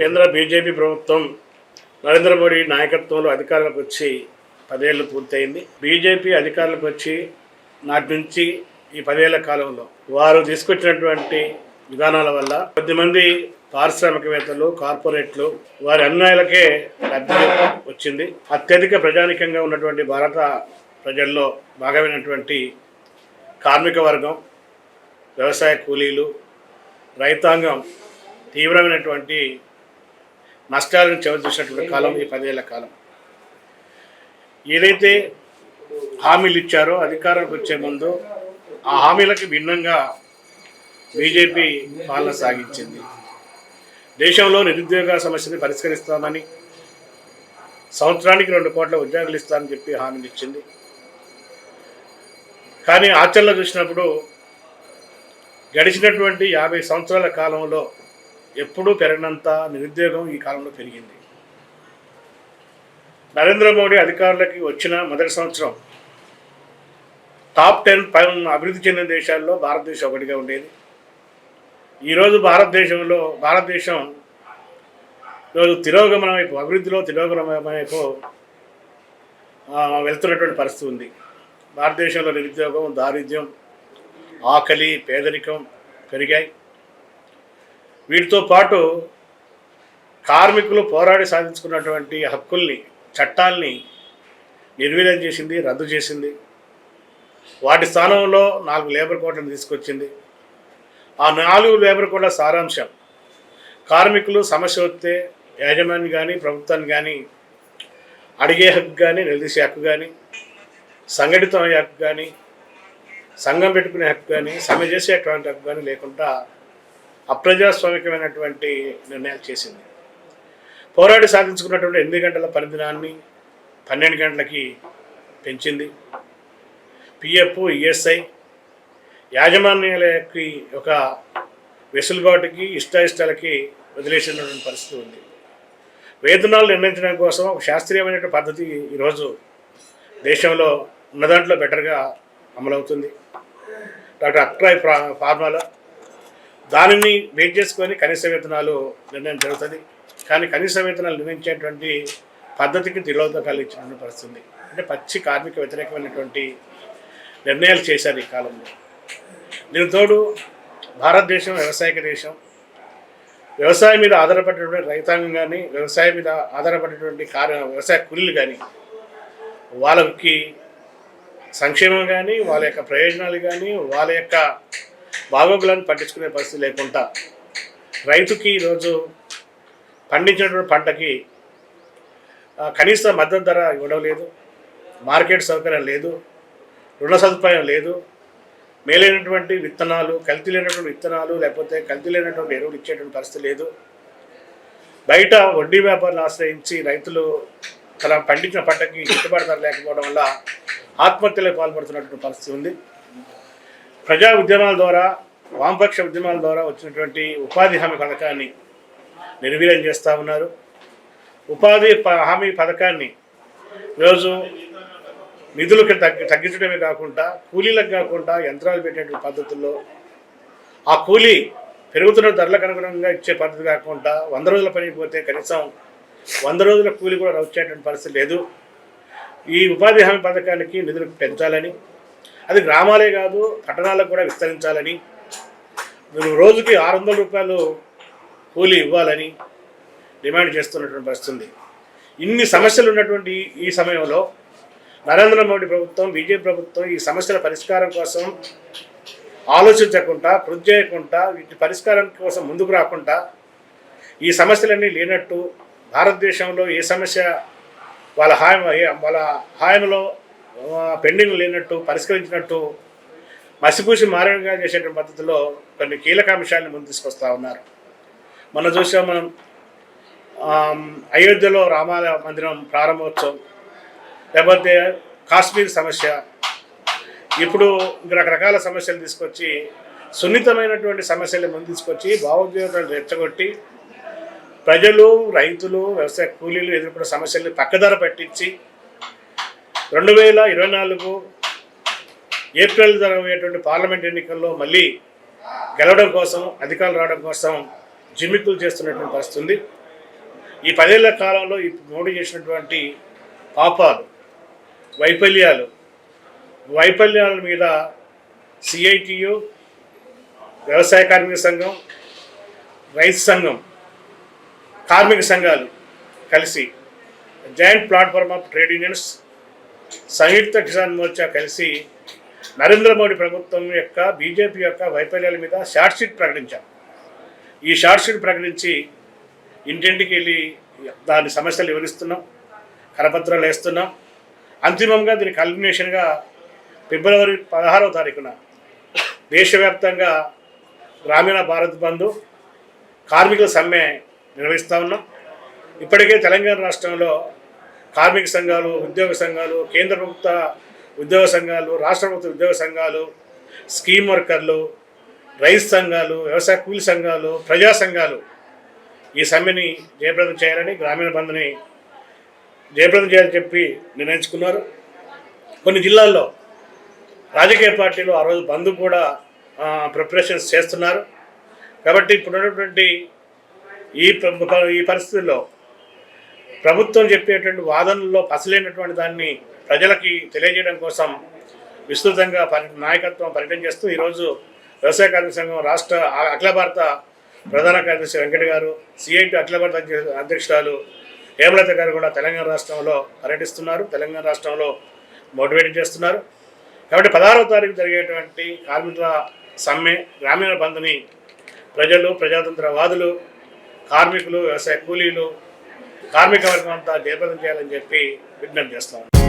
కేంద్ర బీజేపీ ప్రభుత్వం నరేంద్ర మోడీ నాయకత్వంలో అధికారంలోకి వచ్చి పదేళ్ళు పూర్తయింది. బీజేపీ అధికారులకు వచ్చి నాటి నుంచి ఈ పదేళ్ళ కాలంలో వారు తీసుకొచ్చినటువంటి విధానాల వల్ల కొద్దిమంది పారిశ్రామికవేత్తలు కార్పొరేట్లు వారి అన్యాయాలకే లబ్ధి వచ్చింది. అత్యధిక ప్రజానికంగా ఉన్నటువంటి భారత ప్రజల్లో భాగమైనటువంటి కార్మిక వర్గం వ్యవసాయ కూలీలు రైతాంగం తీవ్రమైనటువంటి నష్టాలను చవిచూసినటువంటి కాలం ఈ పదేళ్ళ కాలం. ఏదైతే హామీలు ఇచ్చారో అధికారంలోకి వచ్చే ముందు ఆ హామీలకు భిన్నంగా బీజేపీ పాలన సాగించింది. దేశంలో నిరుద్యోగ సమస్యని పరిష్కరిస్తామని సంవత్సరానికి రెండు కోట్ల ఉద్యోగాలు ఇస్తామని చెప్పి హామీలు ఇచ్చింది. కానీ ఆచరణలో చూసినప్పుడు గడిచినటువంటి యాభై సంవత్సరాల కాలంలో ఎప్పుడూ పెరగనంత నిరుద్యోగం ఈ కాలంలో పెరిగింది. నరేంద్ర మోడీ అధికారులకి వచ్చిన మొదటి సంవత్సరం టాప్ టెన్ పై అభివృద్ధి చెందిన దేశాల్లో భారతదేశం ఒకటిగా ఉండేది. ఈరోజు భారతదేశంలో భారతదేశం ఈరోజు తిరోగమనం వైపు అభివృద్ధిలో తిరోగమనం వైపు వెళ్తున్నటువంటి పరిస్థితి ఉంది. భారతదేశంలో నిరుద్యోగం దారిద్ర్యం ఆకలి పేదరికం పెరిగాయి. వీటితో పాటు కార్మికులు పోరాడి సాధించుకున్నటువంటి హక్కుల్ని చట్టాల్ని నిర్వీర్యం చేసింది రద్దు చేసింది. వాటి స్థానంలో నాలుగు లేబర్ కోడ్లను తీసుకొచ్చింది. ఆ నాలుగు లేబర్ కోడ్ల సారాంశం కార్మికులు సమస్య వస్తే యాజమాన్యం కానీ ప్రభుత్వాన్ని కానీ అడిగే హక్కు కానీ నిలదీసే హక్కు కానీ సంఘటితం అయ్యే హక్కు కానీ సంఘం పెట్టుకునే హక్కు కానీ సమ్మె చేసేటువంటి హక్కు కానీ లేకుండా అప్రజాస్వామికమైనటువంటి నిర్ణయాలు చేసింది. పోరాడి సాధించుకున్నటువంటి ఎనిమిది గంటల పనిదినాన్ని పన్నెండు గంటలకి పెంచింది. పిఎఫ్ ఈఎస్ఐ యాజమాన్యాలకి ఒక వెసులుబాటుకి ఇష్టాయిష్టాలకి వదిలేసినటువంటి పరిస్థితి ఉంది. వేతనాలు నిర్ణయించడం కోసం ఒక శాస్త్రీయమైనటువంటి పద్ధతి ఈరోజు దేశంలో ఉన్న దాంట్లో బెటర్గా అమలవుతుంది. డాక్టర్ అక్రాయ్ ఫార్మాలో దానిని బేస్ చేసుకొని కనీస వేతనాలు నిర్ణయం జరుగుతుంది. కానీ కనీస వేతనాలు నిర్ణయించేటువంటి పద్ధతికి తిరోధకాలు ఇచ్చినటువంటి పరిస్థితి. అంటే పచ్చి కార్మిక వ్యతిరేకమైనటువంటి నిర్ణయాలు చేశారు ఈ కాలంలో. దీని తోడు భారతదేశం వ్యవసాయక దేశం వ్యవసాయం మీద ఆధారపడినటువంటి రైతాంగం కానీ వ్యవసాయం మీద ఆధారపడినటువంటి కార్య వ్యవసాయ కూలీలు కానీ వాళ్ళకి సంక్షేమం కానీ వాళ్ళ యొక్క ప్రయోజనాలు కానీ వాళ్ళ యొక్క బాగోగులను పట్టించుకునే పరిస్థితి లేకుండా రైతుకి ఈరోజు పండించినటువంటి పంటకి కనీస మద్దతు ధర ఇవ్వడం లేదు మార్కెట్ సౌకర్యం లేదు రుణ సదుపాయం లేదు మేలైనటువంటి విత్తనాలు కల్తీ లేనటువంటి విత్తనాలు లేకపోతే కల్తీ లేనటువంటి ఎరువులు ఇచ్చేటువంటి పరిస్థితి లేదు. బయట వడ్డీ వ్యాపారులు ఆశ్రయించి రైతులు తన పండించిన పంటకి గిట్టుబాటు ధర లేకపోవడం వల్ల ఆత్మహత్యలకు పాల్పడుతున్నటువంటి పరిస్థితి ఉంది. ప్రజా ఉద్యమాల ద్వారా వామపక్ష ఉద్యమాల ద్వారా వచ్చినటువంటి ఉపాధి హామీ పథకాన్ని నిర్వీర్యం చేస్తూ ఉన్నారు. ఉపాధి ప- హామీ పథకాన్ని ఈరోజు నిధులకు తగ్గి తగ్గించడమే కాకుండా కూలీలకు కాకుండా యంత్రాలు పెట్టేటువంటి పద్ధతుల్లో ఆ కూలీ పెరుగుతున్న ధరలకు అనుగుణంగా ఇచ్చే పద్ధతి కాకుండా వంద రోజుల పనికి పోతే కనీసం వంద రోజుల కూలీ కూడా వచ్చేటువంటి పరిస్థితి లేదు. ఈ ఉపాధి హామీ పథకానికి నిధులు పెంచాలని అది గ్రామాలే కాదు పట్టణాలకు కూడా విస్తరించాలని మీరు రోజుకి ఆరు వందల రూపాయలు కూలీ ఇవ్వాలని డిమాండ్ చేస్తున్నటువంటి పరిస్థితుంది ఇన్ని సమస్యలు ఉన్నటువంటి ఈ సమయంలో నరేంద్ర మోడీ ప్రభుత్వం బీజేపీ ప్రభుత్వం ఈ సమస్యల పరిష్కారం కోసం ఆలోచించకుండా కృషి చేయకుండా వీటి పరిష్కారం కోసం ముందుకు రాకుండా ఈ సమస్యలన్నీ లేనట్టు భారతదేశంలో ఏ సమస్య వాళ్ళ హాయం వాళ్ళ హాయంలో పెండింగ్ లేనట్టు పరిష్కరించినట్టు మసిపూసి మారణంగా చేసేటువంటి పద్ధతిలో కొన్ని కీలక అంశాలను ముందు తీసుకొస్తూ ఉన్నారు. మనం చూసాం మనం అయోధ్యలో రామాలయ మందిరం ప్రారంభోత్సవం లేకపోతే కాశ్మీర్ సమస్య. ఇప్పుడు రకరకాల సమస్యలు తీసుకొచ్చి సున్నితమైనటువంటి సమస్యలు ముందు తీసుకొచ్చి భావోద్వేగాలు రెచ్చగొట్టి ప్రజలు రైతులు వ్యవసాయ కూలీలు ఎదుర్కొన్న సమస్యల్ని పక్కదార పట్టించి రెండు వేల ఇరవై నాలుగు ఏప్రిల్ జరగబోయేటువంటి పార్లమెంట్ ఎన్నికల్లో మళ్ళీ గెలవడం కోసం అధికారులు రావడం కోసం జిమ్మిక్కులు చేస్తున్నటువంటి పరిస్థితి ఉంది ఈ పదేళ్ళ కాలంలో ఈ మోడీ చేసినటువంటి పాపాలు వైఫల్యాలు వైఫల్యాల మీద సిఐటియు వ్యవసాయ కార్మిక సంఘం రైతు సంఘం కార్మిక సంఘాలు కలిసి joint platform of trade unions Samyukta Kisan Morcha కలిసి నరేంద్ర మోడీ ప్రభుత్వం యొక్క బీజేపీ యొక్క వైఫల్యాల మీద షార్ట్ షీట్ ప్రకటించాం. ఈ షార్ట్ షీట్ ప్రకటించి ఇంటింటికి వెళ్ళి దాని సమస్యలు వివరిస్తున్నాం కరపత్రాలు వేస్తున్నాం. అంతిమంగా దీని కల్మినేషన్గా ఫిబ్రవరి పదహారవ తారీఖున దేశవ్యాప్తంగా గ్రామీణ భారత్ బంధు కార్మికుల సమ్మె నిర్వహిస్తూ ఉన్నాం. ఇప్పటికే తెలంగాణ రాష్ట్రంలో కార్మిక సంఘాలు ఉద్యోగ సంఘాలు కేంద్ర ప్రభుత్వ ఉద్యోగ సంఘాలు రాష్ట్ర ప్రభుత్వ ఉద్యోగ సంఘాలు స్కీమ్ వర్కర్లు రైతు సంఘాలు వ్యవసాయ కూలి సంఘాలు ప్రజా సంఘాలు ఈ సమ్మెని జయప్రదం చేయాలని గ్రామీణ బంద్ని జయప్రదం చేయాలని చెప్పి నిర్ణయించుకున్నారు. కొన్ని జిల్లాల్లో రాజకీయ పార్టీలు ఆ రోజు బంద్ కూడా ప్రిపరేషన్స్ చేస్తున్నారు. కాబట్టి ఇప్పుడున్నటువంటి ఈ ఈ పరిస్థితుల్లో ప్రభుత్వం చెప్పేటువంటి వాదనల్లో పసలేనటువంటి దాన్ని ప్రజలకి తెలియజేయడం కోసం విస్తృతంగా పరి నాయకత్వం పర్యటన చేస్తూ ఈరోజు వ్యవసాయ కార్మిక సంఘం రాష్ట్ర అఖిల భారత ప్రధాన కార్యదర్శి వెంకట గారు సిఐటి అఖిల భారత అధ్యక్షురాలు హేమలత గారు కూడా తెలంగాణ రాష్ట్రంలో పర్యటిస్తున్నారు. తెలంగాణ రాష్ట్రంలో మోటివేట్ చేస్తున్నారు. కాబట్టి పదహారవ తారీఖు జరిగేటువంటి కార్మికుల సమ్మె గ్రామీణ బంద్ని ప్రజలు ప్రజాతంత్రవాదులు కార్మికులు వ్యవసాయ కూలీలు కార్మిక వర్గం అంతా జయప్రదం చేయాలని చెప్పి విజ్ఞప్తి చేస్తాం